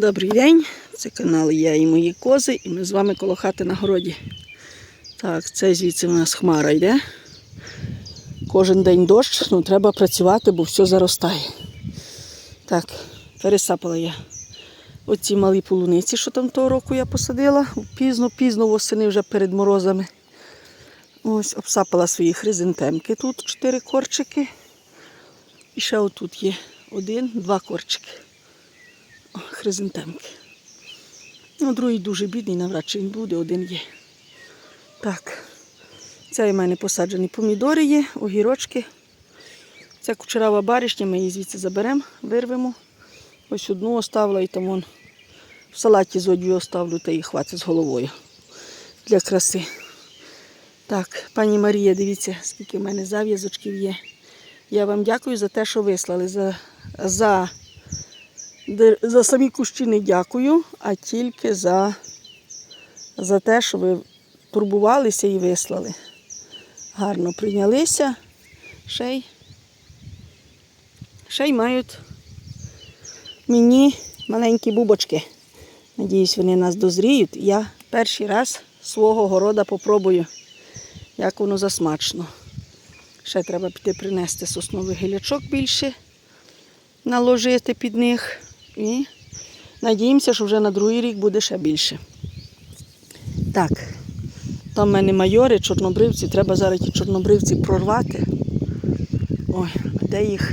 Добрий день, це канал Я і мої кози, і ми з вами коло хати на городі. Так, це звідси в нас хмара йде. Кожен день дощ, ну треба працювати, бо все заростає. Так, пересапала я оці малі полуниці, що там того року я посадила. Пізно-пізно восени вже перед морозами. Ось, обсапала свої хризантемки. Тут чотири корчики. І ще отут є один, два корчики. Хризантемки. Ну, другий дуже бідний, навряд чи він буде, один є. Так. Це у мене посаджені помідори є, огірочки. Це кучерава баришня, ми її звідси заберемо, вирвемо. Ось одну оставила і там вон в салаті з одію оставлю та її хватить з головою для краси. Так, пані Марія, дивіться, скільки в мене зав'язочків є. Я вам дякую за те, що вислали. За, за, за самі кущі не дякую, а тільки за, за те, що ви турбувалися і вислали. Гарно прийнялися. Ще й, ще й мають мені маленькі бубочки. Надіюсь, вони нас дозріють. Я перший раз свого города попробую, як воно засмачно. Ще треба піти принести сосновий гілячок більше, наложити під них. І надіємося, що вже на другий рік буде ще більше. Так, там в мене майори, чорнобривці. Треба зараз ті чорнобривці прорвати. Ой, а де їх?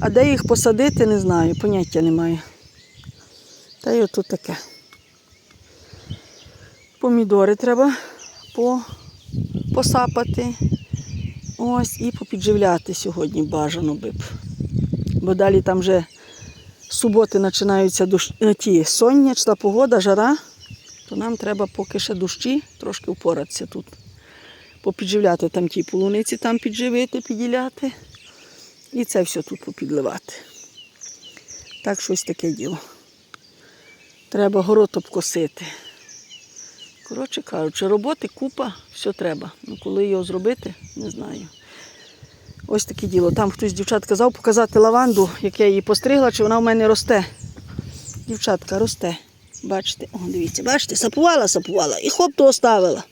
А де їх посадити, не знаю, поняття немає. Та й отут таке. Помідори треба по, посапати. Ось і попідживляти сьогодні бажано би б. Бо далі там вже суботи починаються дощ... е, сонячна погода, жара, то нам треба поки ще дощі трошки впоратися тут. Попідживляти там ті полуниці, там підживити, піділяти. І це все тут попідливати. Так щось таке діло. Треба город обкосити. Коротше кажучи, роботи купа, все треба. Ну коли його зробити, не знаю. Ось таке діло. Там хтось дівчат казав показати лаванду, як я її постригла, чи вона в мене росте. Дівчатка росте. Бачите, о, дивіться, бачите, сапувала, сапувала і хоп, то оставила.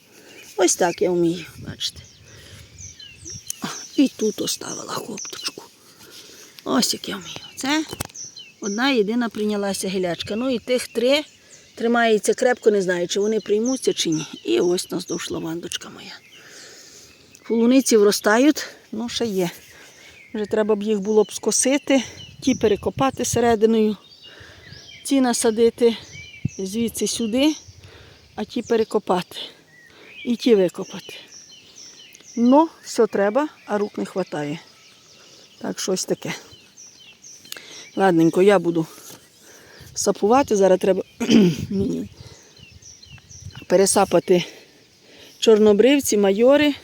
Ось так я вмію, бачите. І тут оставила хопточку. Ось як я вмію. Це одна єдина прийнялася гілячка. Ну і тих три тримається крепко, не знаю, чи вони приймуться, чи ні. І ось наздовж лавандочка моя. Полуниці вростають, ну ще є. Вже треба б їх було б скосити, ті перекопати серединою, ті насадити звідси сюди, а ті перекопати. І ті викопати. Ну, все треба, а рук не вистачає. Так, щось таке. Ладненько, я буду сапувати. Зараз треба пересапати чорнобривці, майори.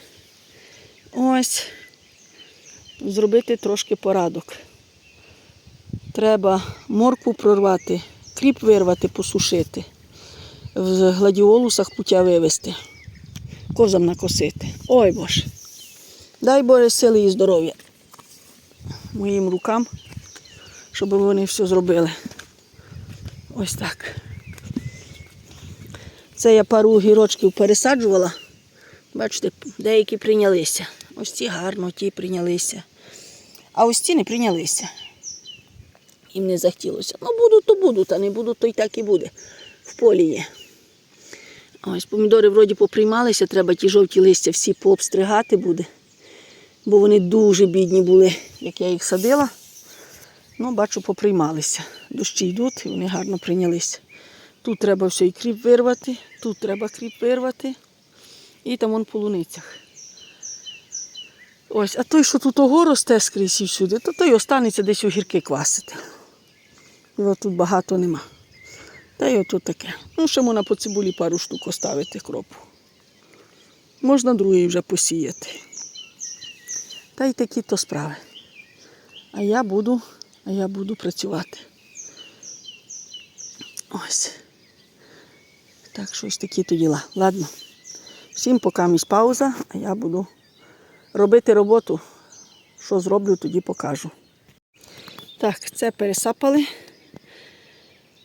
Ось. Зробити трошки порадок. Треба моркву прорвати, кріп вирвати, посушити, в гладіолусах путя вивезти, козам накосити. Ой Боже. Дай Боже сили і здоров'я моїм рукам, щоб вони все зробили. Ось так. Це я пару огірочків пересаджувала. Бачите, деякі прийнялися. Ось ці гарно, ті прийнялися. А ось ці не прийнялися. Їм не захотілося. Ну, будуть, то будуть, а не будуть, то й так і буде. В полі є. Ось помідори вроді поприймалися, треба ті жовті листя всі пообстригати буде. Бо вони дуже бідні були, як я їх садила. Ну, бачу, поприймалися. Дощі йдуть і вони гарно прийнялися. Тут треба все і кріп вирвати, тут треба кріп вирвати. І там вон по луницях. Ось, а той, що тут ого росте скрізь і всюди, то той останеться десь у гірки квасити. Його тут багато нема. Та й отут таке. Ну, ще можна по цибулі пару штук оставити кропу. Можна другий вже посіяти. Та й такі то справи. А я буду, а я буду працювати. Ось. Так, щось такі то діла. Ладно. Всім поки місь пауза, а я буду робити роботу. Що зроблю, тоді покажу. Так, це пересапали.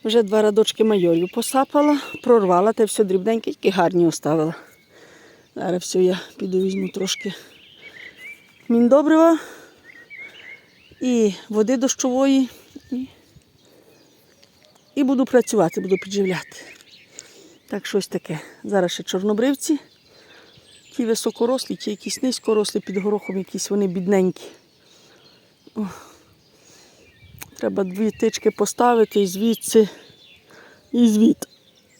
Вже два радочки майолю посапала, прорвала, та все дрібненьке, тільки гарні оставила. Зараз все, я піду візьму трошки міндобрива і води дощової. І, і буду працювати, буду підживляти. Так, щось таке. Зараз ще чорнобривці. Ті високорослі, ті якісь низькорослі, під горохом якісь вони бідненькі. Треба дві тички поставити і звідси, і звід.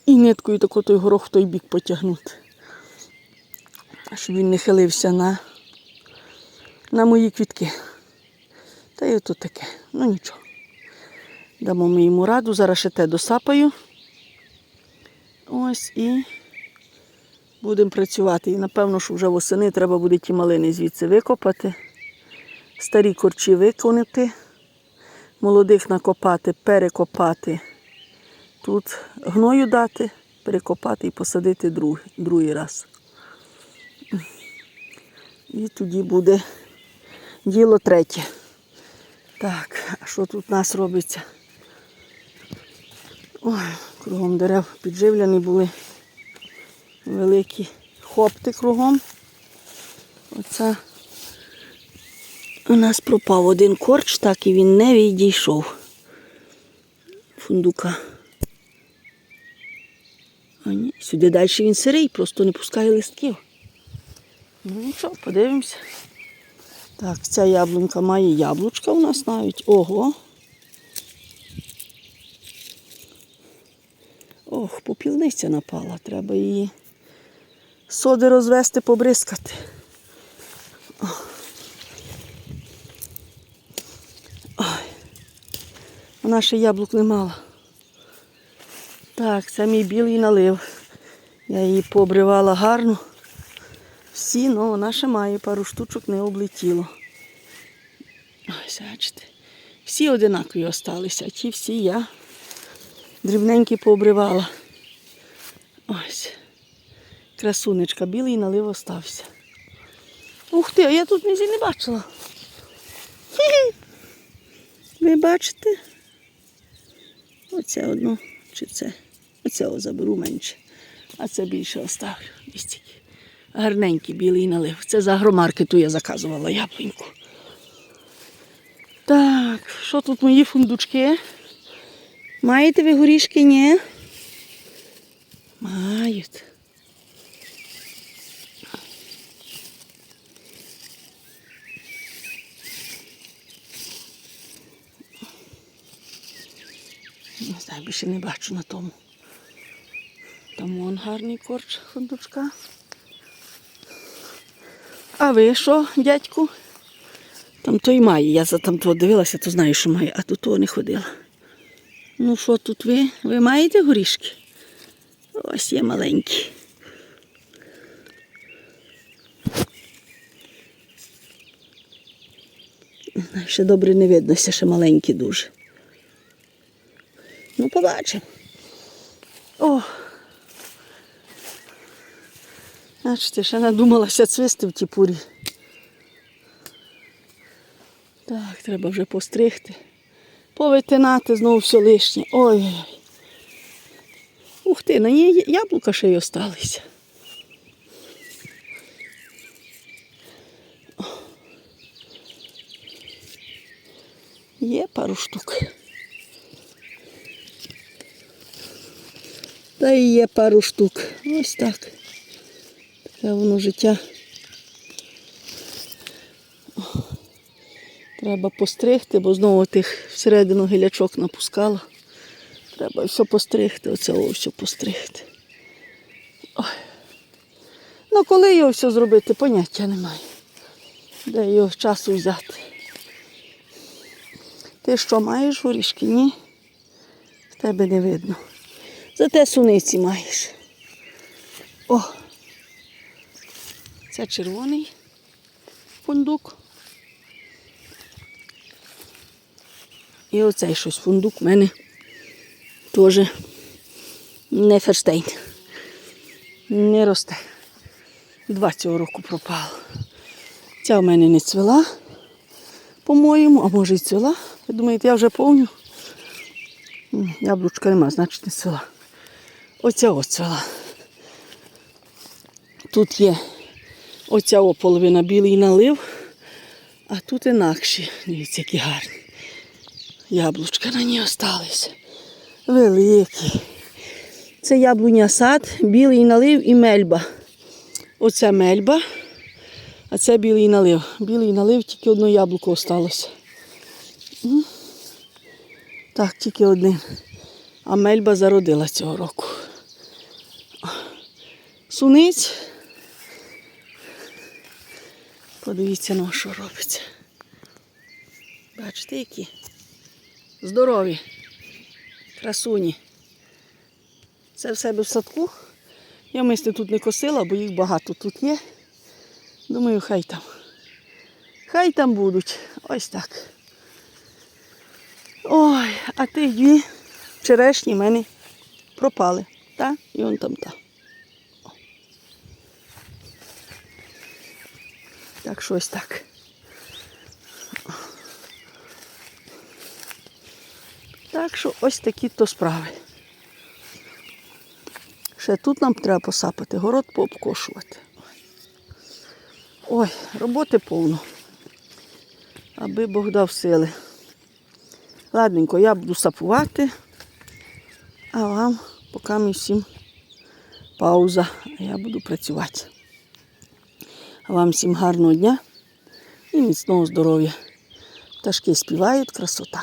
І ниткою тако той горох в той бік потягнути. Щоб він не хилився на, на мої квітки. Та й ото таке. Ну нічого. Дамо ми йому раду, зараз ще те досапаю. Ось і будемо працювати. І напевно, що вже восени треба буде ті малини звідси викопати, старі корчі виконати, молодих накопати, перекопати. Тут гною дати, перекопати і посадити другий, другий раз. І тоді буде діло третє. Так, а що тут у нас робиться? Ой, кругом дерев підживлені були. Великі хопти кругом. Оце у нас пропав один корч, так і він не відійшов. Фундука. А ні, сюди далі він сирий, просто не пускає листків. Ну нічого, подивимося. Так, ця яблунька має яблучка у нас навіть. Ого. Ох, попілниця напала. Треба її соди розвести, побризкати. Ой. Вона ще яблук не мала. Так, це мій білий налив. Я її пообривала гарно. Всі, ну вона ще має пару штучок не облетіло. Ось, бачите. Всі одинакові осталися, а ті всі я дрібненькі пообривала. Ось. Красунечка, білий налив остався. Ух ти, а я тут нізі не бачила. Хі-хі. Ви бачите? Оце одну чи це. Оце заберу менше. А це більше оставлю. Ось. Гарненький білий налив. Це з агромаркету я заказувала яблуньку. Так, що тут мої фундучки? Маєте ви горішки? Ні? Мають. Не знаю, більше не бачу на тому. Там вон гарний корч фундучка. А ви що, дядьку? Там той має. Я за там того дивилася, то знаю, що має, а до того не ходила. Ну що тут ви? Ви маєте горішки? Ось є маленькі. Ще добре не видно, ще маленькі дуже. Ну, побачимо. О! Бачите, ще надумалася цвисти в ті пурі. Так, треба вже постригти. Повитинати знову все лишнє. Ой-ой-ой. Ух ти, на ній яблука ще й осталися. Є пару штук. Та і є пару штук. Ось так. Таке воно життя. Треба постригти, бо знову тих всередину гілячок напускала. Треба все постригти, оце все постригти. Ой. Ну, коли його все зробити, поняття немає. Де його часу взяти. Ти що, маєш горішки? Ні? Тебе не видно. Зате суниці маєш. О! Це червоний фундук. І оцей щось фундук в мене теж не ферштейн. Не росте. Два цього року пропало. Ця в мене не цвела, по-моєму, а може і цвела. Ви думаєте, я вже повню. Яблучка нема, значить не цвела. Оця ось цвела. Тут є оця половина білий налив, а тут інакші. Дивіться, які гарні. Яблучка на ній осталися. Великі. Це яблуня сад, білий налив і мельба. Оце мельба, а це білий налив. Білий налив, тільки одне яблуко осталося. Так, тільки один. А мельба зародила цього року. Суниць. Подивіться на що робиться. Бачите, які? Здорові. Красуні. Це в себе в садку. Я мисля тут не косила, бо їх багато тут є. Думаю, хай там. Хай там будуть. Ось так. Ой, а тих дві черешні в мене пропали. Та? І он там та. Так що ось так. Так що ось такі то справи. Ще тут нам треба посапати, город пообкошувати. Ой, роботи повно. Аби Бог дав сили. Ладненько, я буду сапувати, а вам поки ми всім пауза, а я буду працювати. Вам всім гарного дня і міцного здоров'я. Пташки співають, красота.